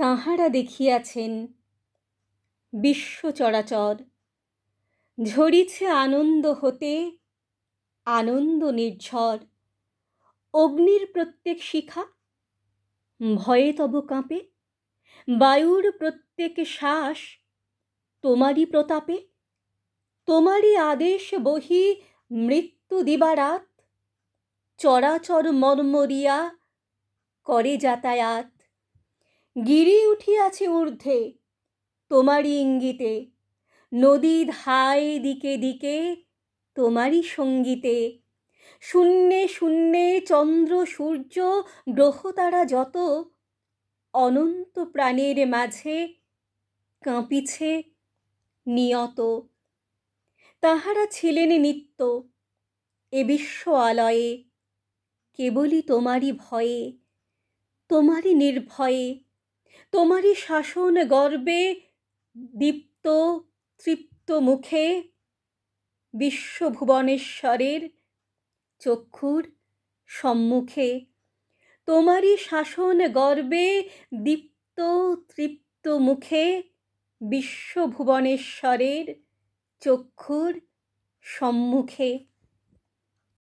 তাঁহারা দেখিয়াছেন বিশ্ব চরাচর। ঝরিছে আনন্দ হতে আনন্দ নির্ঝর। অগ্নির প্রত্যেক শিখা ভয়ে তব কাঁপে। বায়ুর প্রত্যেক শ্বাস তোমারই প্রতাপে। তোমারই আদেশ বহি মৃত্যু দিবারাত। চরাচর মর্মরিয়া করে যাতায়াত। গিরি উঠিয়াছে ঊর্ধ্বে। তোমারই ইঙ্গিতে, নদী ধায় দিকে দিকে, তোমারই সঙ্গীতে। শূন্যে শূন্যে চন্দ্র সূর্য গ্রহতারা যত, অনন্ত প্রাণের মাঝে কাঁপিছে নিয়ত। তাহারা ছিলেন নিত্য, এ বিশ্ব আলয়ে, কেবলই তোমারই ভয়ে, তোমারই নির্ভয়ে। তোমারই শাসন গর্বে দীপ্ত তৃপ্ত মুখে বিশ্বভুবনেশ্বরের চক্ষুর সম্মুখে। তোমারই শাসন গর্বে দীপ্ত তৃপ্ত মুখে বিশ্বভুবনেশ্বরের চক্ষুর সম্মুখে।